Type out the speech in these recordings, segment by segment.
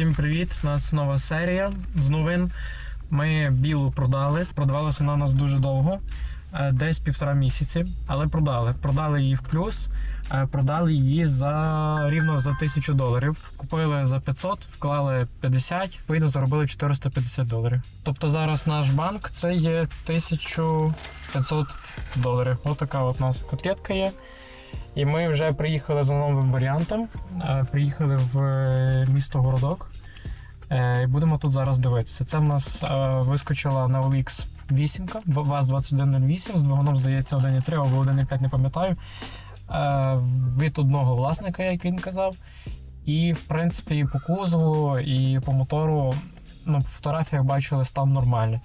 Всім привіт! У нас нова серія з новин. Ми білу продали. Продавалася вона у нас дуже довго, е, десь півтора місяці, але продали. Продали її в плюс, е, продали її за рівно за тисячу доларів. Купили за 500, вклали 50, вийде, заробили 450 доларів. Тобто зараз наш банк це є 1500 доларів. Ось така от у нас котлетка є. І ми вже приїхали за новим варіантом. Е, Приїхали в місто Городок. Е, І будемо тут зараз дивитися. Це в нас е, вискочила на OLX 8, ВАЗ-2108 з двигуном, здається, 1.3 або 1.5, не пам'ятаю. Е, Від одного власника, як він казав. І, в принципі, і по кузову, і по мотору, ну, по фотографіях бачили стан нормальний.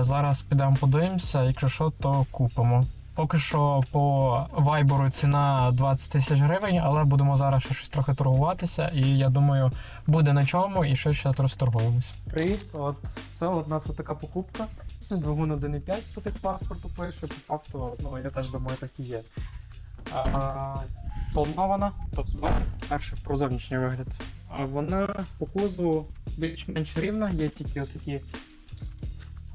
Зараз підемо подивимося, якщо що, то купимо. Поки що по вайбору ціна 20 тисяч гривень, але будемо зараз ще щось трохи торгуватися, і я думаю, буде на чому і щось ще розторгуємось. Привіт, от це у нас така покупка. Це двигун 1.5 по тих паспорту пише, по факту, ну я теж думаю, так і є. А, тонована, тобто перше про зовнішній вигляд. А вона по кузову більш-менш рівна, є тільки отакі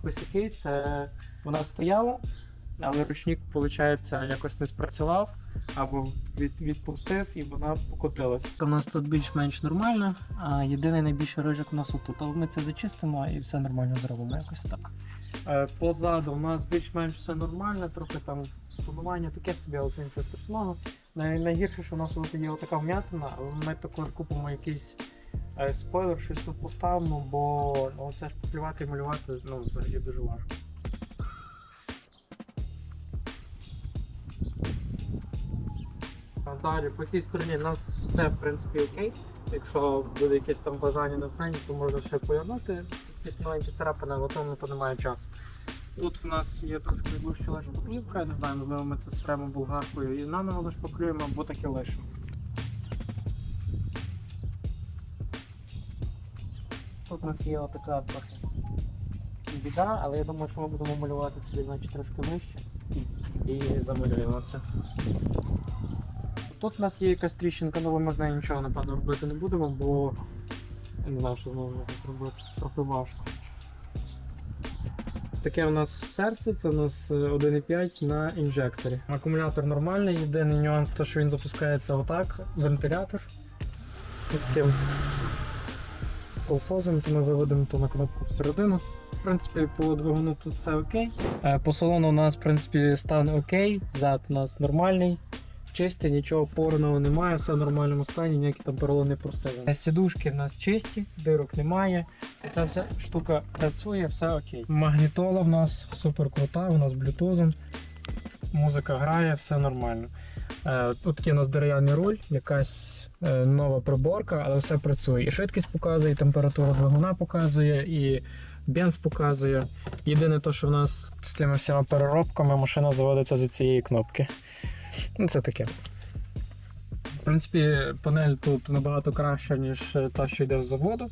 косяки, це вона стояла. Але ручник, виходить, якось не спрацював або від, відпустив і вона покотилась. У нас тут більш-менш нормально, а єдиний найбільший рижик у нас отут. Але ми це зачистимо і все нормально зробимо якось так. Е, Позаду у нас більш-менш все нормально, трохи там тонування таке собі, але це нічого страшного. Найгірше, що у нас тут є отака вм'ятина, але ми також купимо якийсь е, спойлер, щось тут поставимо, бо ну, це ж поплювати і малювати ну, взагалі дуже важко. Далі по цій стороні у нас все в принципі окей. Якщо буде якесь там бажання на френі, то можна ще повернути. Якісь маленькі царапини, але то на то немає часу. Тут в нас є трошки вищила шпаклівка, я не знаю, можливо ми це спрямо болгаркою і наново зашпаклюємо, або таке лишимо. Тут у нас є отака трохи біда, але я думаю, що ми будемо малювати тоді значить, трошки вище і замалюємо це. Тут у нас є якась тріщинка, але ми з нею нічого напевно робити не будемо, бо я не знаю, що знову робити. Трохи важко. Таке у нас серце, це у нас е, 1,5 на інжекторі. Акумулятор нормальний, єдиний нюанс, то що він запускається отак, вентилятор. Таким колфозом, то ми виведемо то на кнопку всередину. В принципі, по двигуну тут все окей. Е, По салону у нас, в принципі, стан окей, зад у нас нормальний чисті, нічого порного немає, все в нормальному стані, ніякі там поролони не просили. Сідушки в нас чисті, дирок немає. Ця вся штука працює, все окей. Магнітола в нас супер крута, у нас блютузом. Музика грає, все нормально. Е, Тут у нас дерев'яний руль, якась е, нова приборка, але все працює. І швидкість показує, і температуру двигуна показує, і бенз показує. Єдине те, що в нас з тими всіма переробками машина заводиться з цієї кнопки. Ну, це таке. В принципі, панель тут набагато краща, ніж та, що йде з заводу.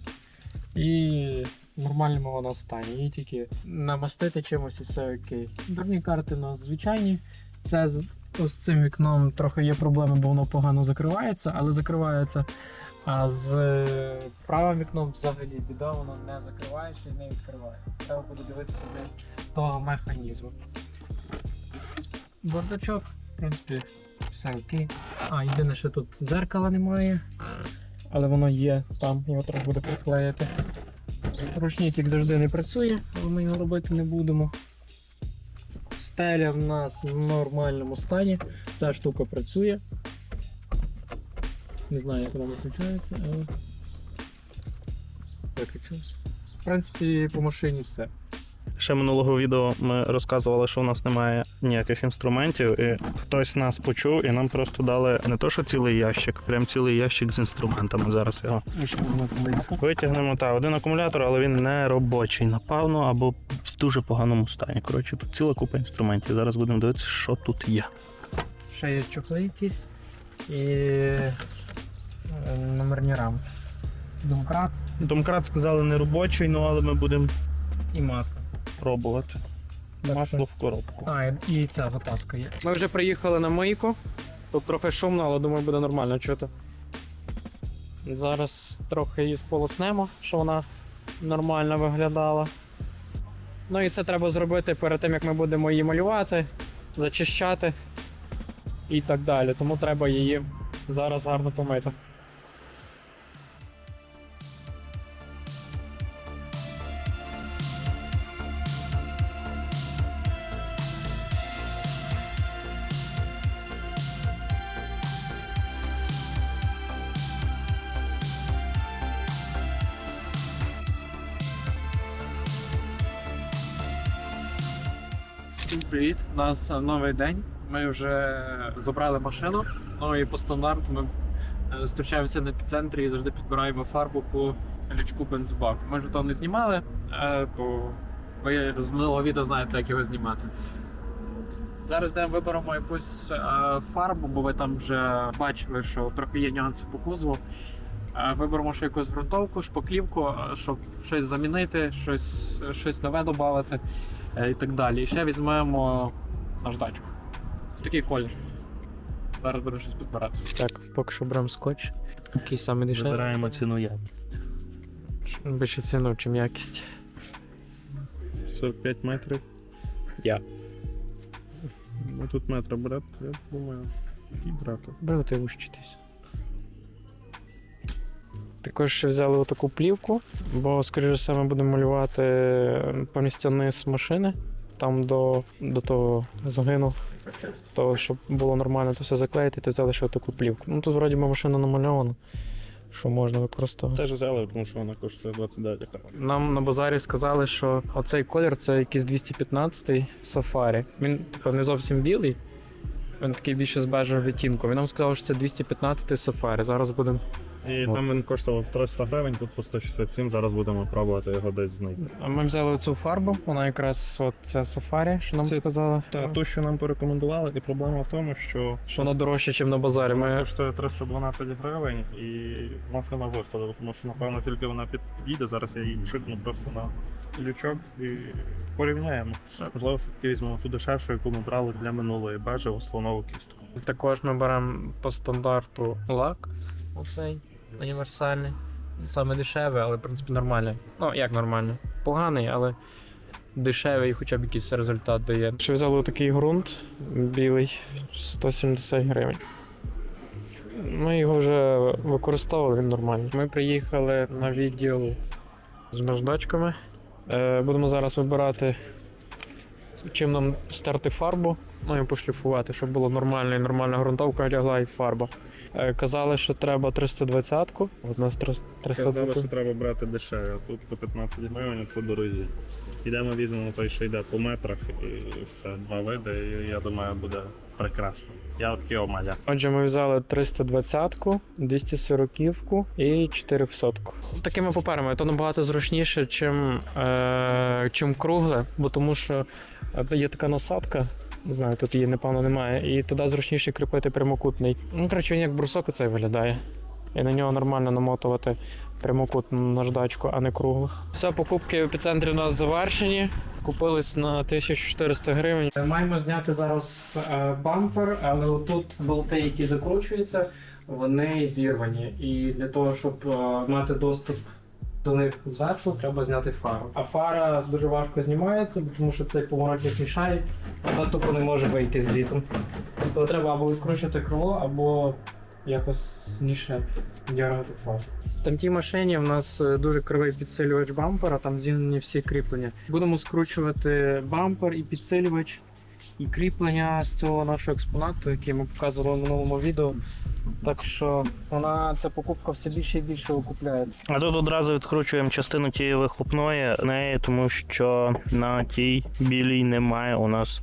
І в нормальному вона стані. Її тільки намастити чимось і все окей. Дурні карти у нас звичайні. Це з, цим вікном трохи є проблеми, бо воно погано закривається, але закривається. А з е, правим вікном взагалі біда, воно не закривається і не відкривається. Треба буде дивитися для того механізму. Бардачок, принципі, все окей. А, єдине, що тут зеркала немає, але воно є там, його треба буде приклеїти. Ручник, як завжди, не працює, але ми його робити не будемо. Стеля в нас в нормальному стані. Ця штука працює. Не знаю, як вона виключається, але виключилось. В принципі, по машині все. Ще минулого відео ми розказували, що у нас немає ніяких інструментів, і хтось нас почув, і нам просто дали не то, що цілий ящик, прям цілий ящик з інструментами. Зараз його витягнемо. Та один акумулятор, але він не робочий, напевно, або в дуже поганому стані. Коротше, тут ціла купа інструментів. Зараз будемо дивитися, що тут є. Ще є чохли якісь і е, номерні рамки. Домкрат Домкрат сказали не робочий, ну але ми будемо і масло. Пробувати. Так, Масло в коробку. А, і- і ця запаска є. Ми вже приїхали на мийку. Тут трохи шумно, але думаю, буде нормально чути. Зараз трохи її сполоснемо, щоб вона нормально виглядала. Ну і це треба зробити перед тим, як ми будемо її малювати, зачищати і так далі. Тому треба її зараз гарно помити. У нас новий день. Ми вже забрали машину. Ну і по стандарту ми е, зустрічаємося на епіцентрі і завжди підбираємо фарбу по лючку бензобаку. Ми ж то не знімали, е, бо ви з минулого відео знаєте, як його знімати. Зараз йдемо виберемо якусь е, фарбу, бо ви там вже бачили, що трохи є нюанси по кузову. Виберемо ще якусь ґрунтовку, шпаклівку, щоб щось замінити, щось, щось нове додати і так далі. І ще візьмемо наждачку. Такий колір. Зараз будемо щось підбирати. Так, поки що беремо скотч. Який саме дешевий. Вибираємо ціну якість. Більше ціну, чим якість. 45 метрів. Я. Ну тут метр брати, я думаю, який брати. Будете вчитись. Також ще взяли отаку плівку, бо, скоріше все, ми будемо малювати повністю низ машини, там до, до того загину. То, щоб було нормально то все заклеїти, то взяли ще таку плівку. Ну тут вроді машина намальована, що можна використовувати. Теж взяли, тому що вона коштує 29 гривень. Нам на базарі сказали, що оцей колір це якийсь 215-й сафарі. Він типу, не зовсім білий. Він такий більше з бежевим відтінком. Він нам сказав, що це 215-й сафарі. Зараз будемо. І От. там він коштував 300 гривень, тут по 167, зараз будемо пробувати його десь знайти. А Ми взяли цю фарбу, вона якраз от ця сафарі, що нам Це- сказали. Та ту, що нам порекомендували, і проблема в тому, що Що вона дорожча, ніж на базарі. вона Ми... коштує 312 гривень і в нас вона виходила, тому що напевно тільки вона підійде. Зараз я її шикну просто на лючок і порівняємо. Можливо, все-таки візьмемо ту дешевшу, яку ми брали для минулої бежеву слонову кістку. Також ми беремо по стандарту лак. Оцей універсальний. Саме дешевий, але в принципі нормальний. Ну, як нормальний? Поганий, але дешевий, хоча б якийсь результат дає. Ще взяли такий ґрунт білий 170 гривень. Ми його вже використовували, він нормальний. Ми приїхали на відділ з наждачками. Е, Будемо зараз вибирати, чим нам стерти фарбу, ну і пошліфувати, щоб було нормально, і нормальна ґрунтовка лягла і фарба. Е, Казали, що треба 320-ку. От нас 300 Казали, що треба брати дешеве, а тут по 15 гривень, а це дорогі. Йдемо візьмемо той, що йде по метрах, і все, два види, і я думаю, буде прекрасно. Я от такий маля. Отже, ми взяли 320-ку, 240-ку і 400-ку. Такими паперами то набагато зручніше, чим, е, чим кругле, бо тому що є така насадка. Не знаю, тут її напевно немає. І туди зручніше кріпити прямокутний. Ну, коротше, він як брусок оцей виглядає. І на нього нормально намотувати прямокутну наждачку, а не круглу. Все, покупки в епіцентрі у нас завершені. Купились на 1400 гривень. Маємо зняти зараз е, бампер, але отут болти, які закручуються, вони зірвані. І для того, щоб е, мати доступ до них зверху, треба зняти фару. А фара дуже важко знімається, тому що цей поворотник вона тупо не може вийти звідти. Тобто треба або відкручувати крило, або якось сильніше дергати фару. Там тій машині в нас е, дуже кривий підсилювач бампера, там зігнані всі кріплення. Будемо скручувати бампер і підсилювач, і кріплення з цього нашого експонату, який ми показували в минулому відео. Так що вона ця покупка все більше і більше окупляється. А тут одразу відкручуємо частину тієї вихлопної неї, тому що на тій білій немає у нас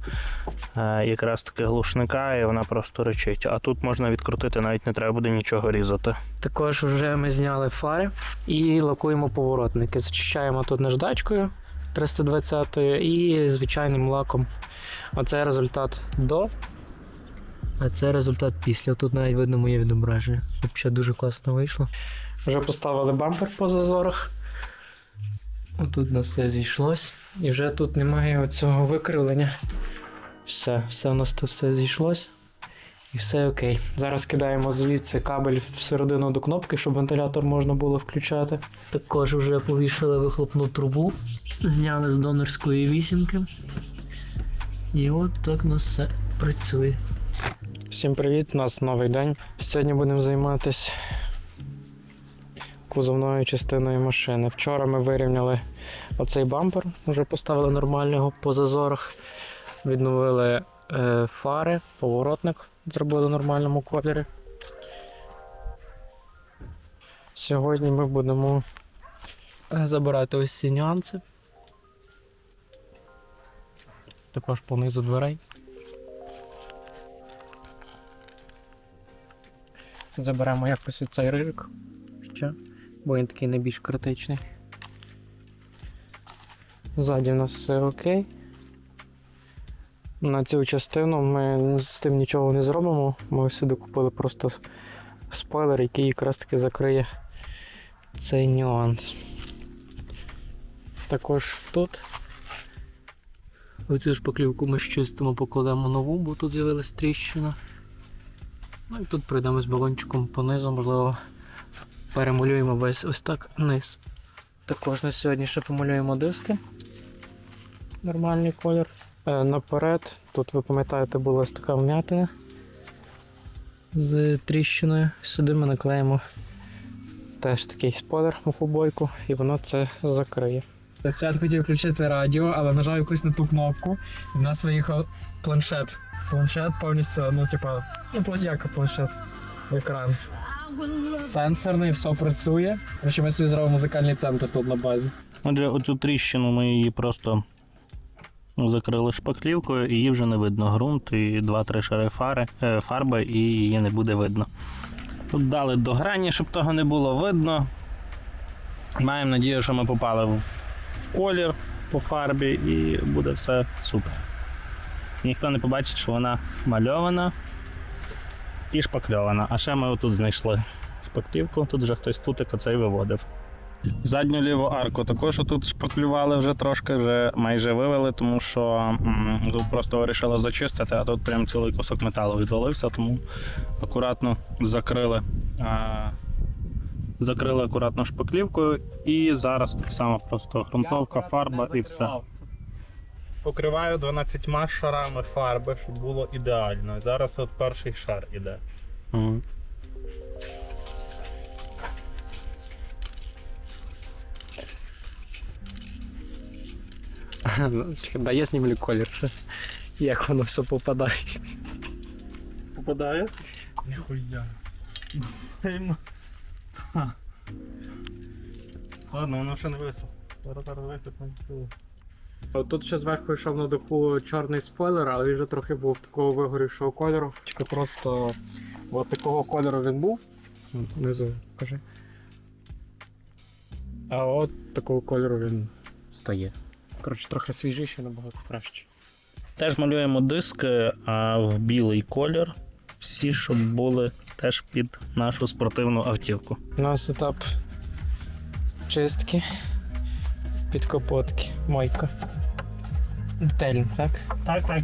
е, якраз таки глушника, і вона просто речить. А тут можна відкрутити, навіть не треба буде нічого різати. Також вже ми зняли фари і лакуємо поворотники. Зачищаємо тут наждачкою 320 і звичайним лаком. Оце результат до. А це результат після. Тут навіть видно моє відображення. Взагалі дуже класно вийшло. Вже поставили бампер по зазорах. Отут нас все зійшлось. І вже тут немає оцього викривлення. Все, все у нас тут все зійшлось. І все окей. Зараз кидаємо звідси кабель всередину до кнопки, щоб вентилятор можна було включати. Також вже повішали вихлопну трубу, зняли з донорської вісімки. І от так у нас все працює. Всім привіт, у нас новий день. Сьогодні будемо займатися кузовною частиною машини. Вчора ми вирівняли оцей бампер, вже поставили нормального по зазорах. Відновили е, фари, поворотник зробили в нормальному кольорі. Сьогодні ми будемо е, забирати ось ці нюанси. Також понизу дверей. Заберемо якось цей рижик ще, бо він такий найбільш критичний. Ззаді в нас все окей. На цю частину ми з тим нічого не зробимо. Ми сюди купили просто спойлер, який якраз таки закриє цей нюанс. Також тут оцю шпаклівку ми щистимо, покладемо нову, бо тут з'явилась тріщина. Ну і тут пройдемо з балончиком понизу, можливо, перемалюємо весь ось так низ. Також на сьогодні ще помалюємо диски. Нормальний колір. Е, наперед, тут ви пам'ятаєте, була ось така вмятина з тріщиною. Сюди ми наклеїмо теж такий спойлер мухобойку, і воно це закриє. Свят хотів включити радіо, але нажав якусь на ту кнопку, і в нас виїхав планшет. Планшет повністю, ну, типа, ну, як планшет, екран. Сенсорний, все працює. Короче, ми собі зробимо музикальний центр тут на базі. Отже, оцю тріщину ми її просто закрили шпаклівкою, і її вже не видно. Ґрунт і 2-3 шари фари, е, фарби, і її не буде видно. Тут дали до грані, щоб того не було видно. Маємо надію, що ми попали в колір по фарбі і буде все супер. Ніхто не побачить, що вона мальована і шпакльована. А ще ми отут знайшли шпаклівку, тут вже хтось кутик оцей виводив. Задню ліву арку також тут шпаклювали вже трошки, вже майже вивели, тому що тут просто вирішили зачистити, а тут прям цілий кусок металу відвалився, тому акуратно закрили. А, закрили акуратно шпаклівкою і зараз так само просто ґрунтовка, фарба і все. Покриваю 12 шарами фарби, щоб було ідеально. І зараз от перший шар іде. Да, я знімлю колір. Як воно все попадає. Попадає? Ніхуя. Ладно, воно ще не висохло. Зараз зараз висохне. Тут ще зверху йшов на даху чорний спойлер, але він вже трохи був такого вигорівшого кольору. Тільки просто от такого кольору він був. Внизу, кажи. А от такого кольору він стає. Коротше, трохи свіжіший, набагато краще. Теж малюємо диски а, в білий колір. Всі, щоб були теж під нашу спортивну автівку. У нас етап чистки, підкапотки, мойка. Детельно, так? Так, так.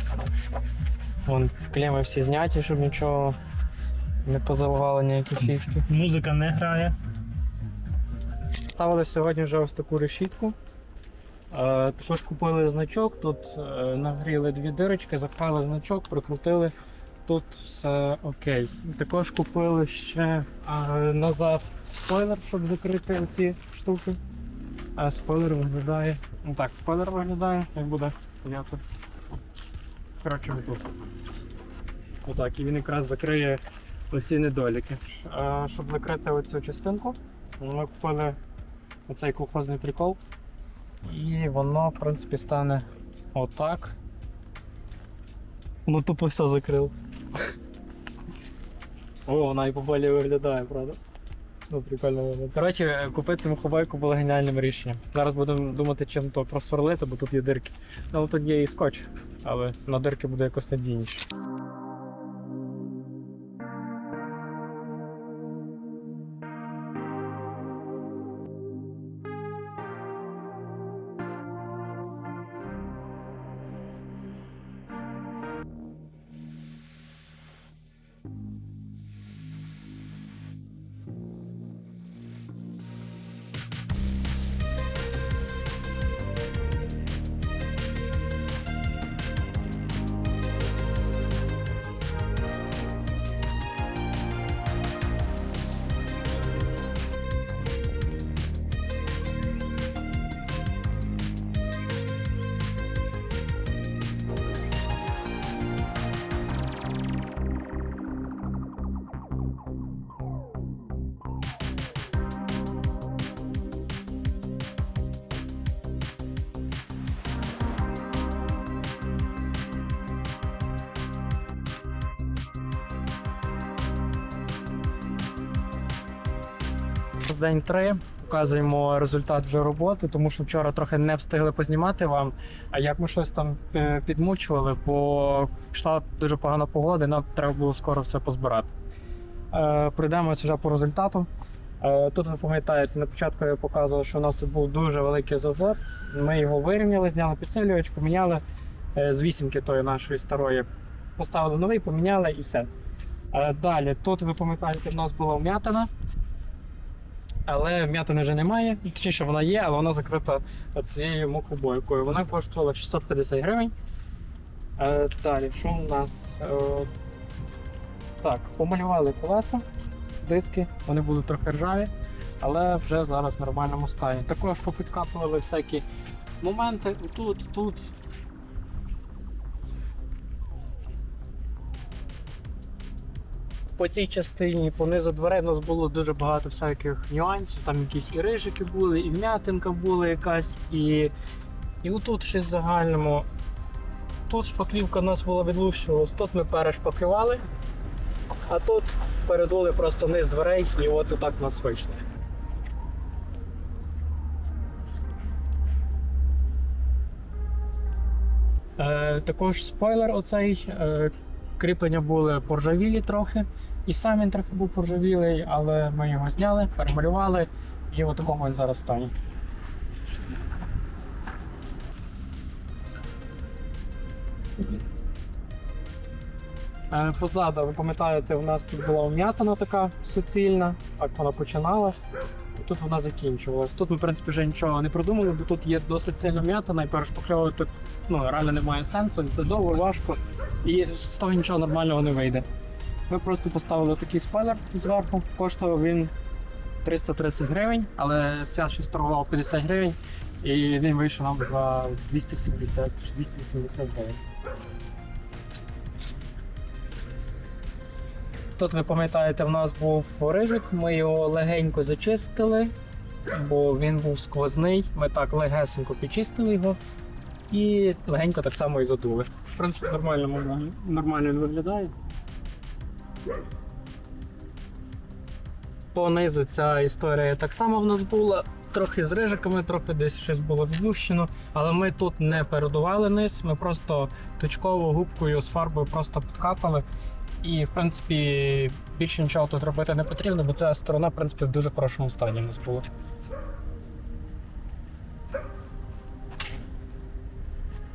Вон клеми всі зняті, щоб нічого не позаливало ніякі фішки. Музика не грає. Ставили сьогодні вже ось таку решітку. Е, також купили значок, тут е, нагріли дві дирочки, запхали значок, прикрутили. Тут все окей. Також купили ще е, назад спойлер, щоб закрити ці штуки. А спойлер виглядає. Ну так, спойлер виглядає, як буде стояти. Коротше, отут. Отак, і він якраз закриє оці недоліки. Е, щоб закрити оцю частинку, ми купили оцей колхозний прикол. І воно, в принципі, стане отак. Воно тупо все закрило. О, вона і поболі виглядає, правда? Ну, прикольно виглядає. Коротше, купити мухобойку було геніальним рішенням. Зараз будемо думати, чим то просверлити, бо тут є дирки. Ну, тут є і скотч, але на дирки буде якось надійніше. З день три показуємо результат вже роботи, тому що вчора трохи не встигли познімати вам. А як ми щось там е, підмучували, бо пішла дуже погана погода, і нам треба було скоро все позбирати. Е, Пройдемося вже по результату. Е, Тут ви пам'ятаєте, на початку я показував, що у нас тут був дуже великий зазор. Ми його вирівняли, зняли підсилювач, поміняли з вісімки тої нашої старої. Поставили новий, поміняли і все. Далі, тут ви пам'ятаєте, в нас була вм'ятина. Але вм'ятини вже немає. Точніше, вона є, але вона закрита цією мокробойкою. Вона коштувала 650 гривень. Е, далі, що у нас? Е, так, помалювали колеса, диски, вони були трохи ржаві, але вже зараз в нормальному стані. Також попідкапували всякі моменти тут, тут. По цій частині, по низу дверей, у нас було дуже багато всяких нюансів. Там якісь і рижики були, і вм'ятинка була якась, і, і отут щось в загальному. Тут шпаклівка у нас була відлущувалась, тут ми перешпаклювали, а тут передули просто низ дверей, і от отак у нас вийшло. Е, також спойлер оцей. Е, кріплення були поржавілі трохи. І сам він трохи був поржавілий, але ми його зняли, перемалювали, і в такому він зараз стані. Е, Позаду, ви пам'ятаєте, у нас тут була вм'ятина така суцільна, так вона починалась. І тут вона закінчувалась. Тут ми, в принципі, вже нічого не придумали, бо тут є досить сильна вм'ятина, і перешпакльовувати ну, реально немає сенсу, це довго, важко, і з того нічого нормального не вийде. Ми просто поставили такий спойлер зверху, коштував він 330 гривень, але свят щось торгував 50 гривень, і він вийшов нам за 270 чи 280 гривень. Тут ви пам'ятаєте, в нас був рижик, ми його легенько зачистили, бо він був сквозний. Ми так легесенько підчистили його і легенько так само і задули. В принципі, нормально, нормально він виглядає. По низу ця історія так само в нас була. Трохи з рижиками, трохи десь щось було відлущено, але ми тут не передували низ, ми просто точково губкою з фарбою просто підкапали. І, в принципі, більше нічого тут робити не потрібно, бо ця сторона, в принципі, в дуже хорошому стані у нас була.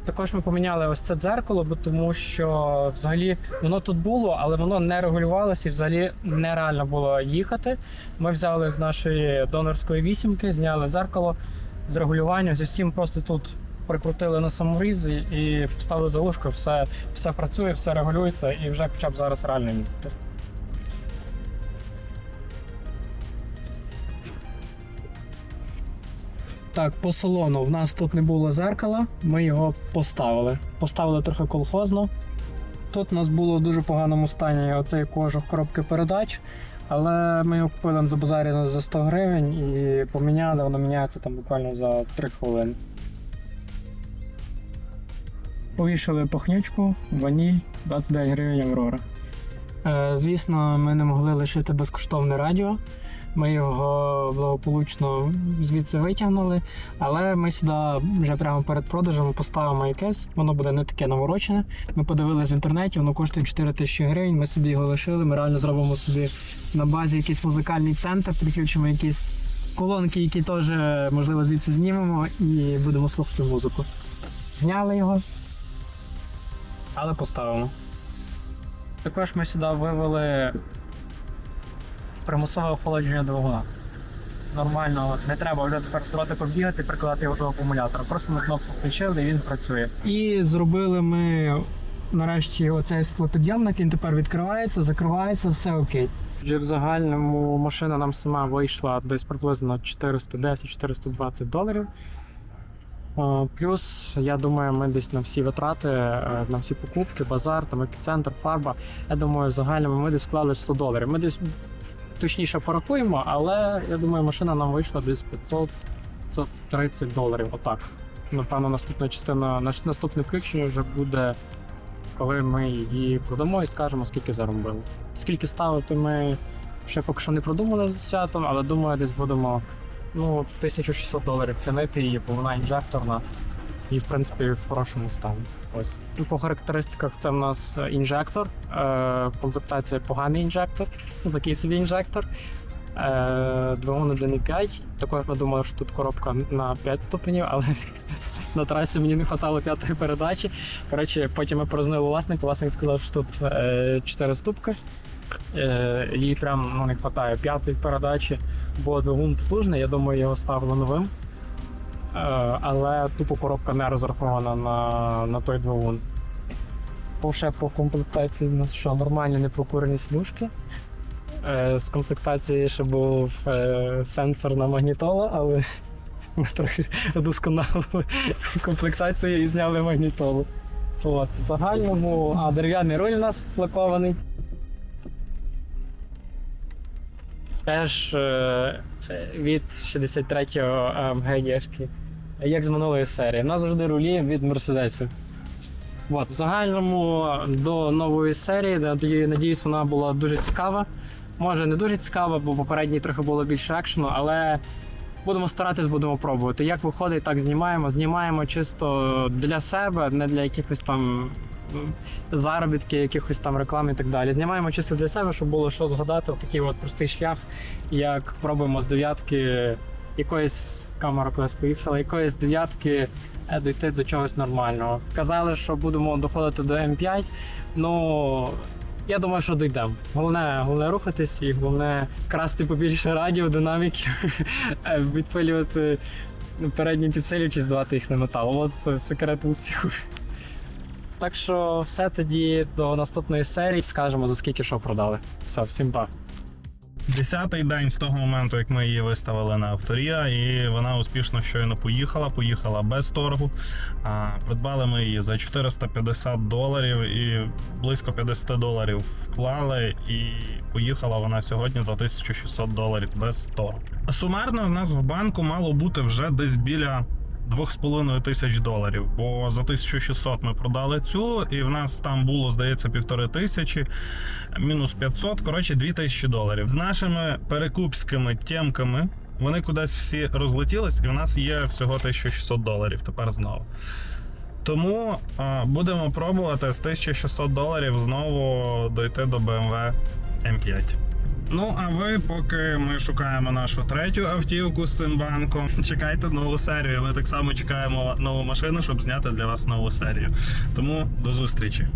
Також ми поміняли ось це дзеркало, бо тому що взагалі воно тут було, але воно не регулювалося і взагалі нереально було їхати. Ми взяли з нашої донорської вісімки, зняли зеркало з регулюванням, з усім просто тут прикрутили на саморіз і- поставили заглушку, все, все працює, все регулюється і вже хоча б зараз реально їздити. Так, по салону в нас тут не було зеркала, ми його поставили. Поставили трохи колхозно. Тут у нас було в дуже поганому стані оцей кожух коробки передач, але ми його купили за базарі за 100 гривень і поміняли, воно міняється там буквально за 3 хвилини. Повішали пахнючку, ваніль, 29 гривень Аврора. Е, звісно, ми не могли лишити безкоштовне радіо. Ми його благополучно звідси витягнули, але ми сюди вже прямо перед продажем поставимо якесь, воно буде не таке наворочене. Ми подивились в інтернеті, воно коштує 4 тисячі гривень. Ми собі його лишили. Ми реально зробимо собі на базі якийсь музикальний центр, підключимо якісь колонки, які теж можливо звідси знімемо і будемо слухати музику. Зняли його, але поставимо. Також ми сюди вивели примусове охолодження двигуна. Нормально, не треба вже тепер здавати побігати, прикладати його до акумулятора. Просто на кнопку включили і він працює. І зробили ми нарешті оцей склопідйомник, він тепер відкривається, закривається, все окей. Вже в загальному машина нам сама вийшла десь приблизно 410-420 доларів. Е, Плюс, я думаю, ми десь на всі витрати, е, на всі покупки, базар, там епіцентр, фарба. Я думаю, в загальному ми десь вклали 100 доларів. Ми десь точніше порахуємо, але я думаю, машина нам вийшла десь 500-530 доларів. Отак. Напевно, наступна частина, наступне включення вже буде, коли ми її продамо і скажемо, скільки заробили. Скільки ставити ми Ще поки що не продумали з святом, але думаю, десь будемо ну, 1600 доларів цінити її, бо вона інжекторна і, в принципі, в хорошому стані. Ось. По характеристиках це в нас е, інжектор, е, комплектація поганий інжектор, собі інжектор. Е, двигун 1.5. Також я думаю, що тут коробка на 5 ступенів, але на трасі мені не вистачало п'ятої передачі. Коротше, потім ми порознили власника. Власник сказав, що тут е, 4 ступки. Е, їй прям ну, не вистачає п'ятої передачі, бо двигун потужний, я думаю, його ставили новим. Е, але тупо коробка не розрахована на, на той двигун. Ще по комплектації у нас що нормальні непрокурені сідушки. Е, з комплектації ще був е, сенсорна магнітола, але ми трохи удосконалили комплектацію і зняли магнітолу. В загальному, а дерев'яний руль у нас лакований. Теж від 63-го МГ-шки, як з минулої серії. Нас завжди рулі від Мерседесів. От, в загальному до нової серії, надіюсь, вона була дуже цікава. Може, не дуже цікава, бо попередній трохи було більше екшену, але будемо старатись, будемо пробувати. Як виходить, так знімаємо. Знімаємо чисто для себе, не для якихось там заробітки, якихось там реклам і так далі. Знімаємо чисто для себе, щоб було що згадати. Такий от простий шлях, як пробуємо з дев'ятки якоїсь камера колись поїхала, якоїсь дев'ятки е, дійти до чогось нормального. Казали, що будемо доходити до М5. Ну я думаю, що дійдемо. Головне, головне рухатись і головне красти побільше радіо, динаміків, е, відпилювати передні підсилювачі, здавати їх на метал. От секрет успіху. Так що все тоді до наступної серії скажемо за скільки що продали. Все, всім па. Десятий день з того моменту, як ми її виставили на авторія, і вона успішно щойно поїхала. Поїхала без торгу. А, придбали ми її за 450 доларів і близько 50 доларів вклали. І поїхала вона сьогодні за 1600 доларів без торгу. Сумарно в нас в банку мало бути вже десь біля. 2,5 тисяч доларів, бо за 1600 ми продали цю, і в нас там було, здається, півтори тисячі мінус 500, коротше, 2000 доларів. З нашими перекупськими тємками вони кудись всі розлетілись, і в нас є всього 1600 доларів тепер знову. Тому а, будемо пробувати з 1600 доларів знову дойти до BMW M5. Ну, а ви, поки ми шукаємо нашу третю автівку з цим банком, чекайте нову серію. Ми так само чекаємо нову машину, щоб зняти для вас нову серію. Тому до зустрічі.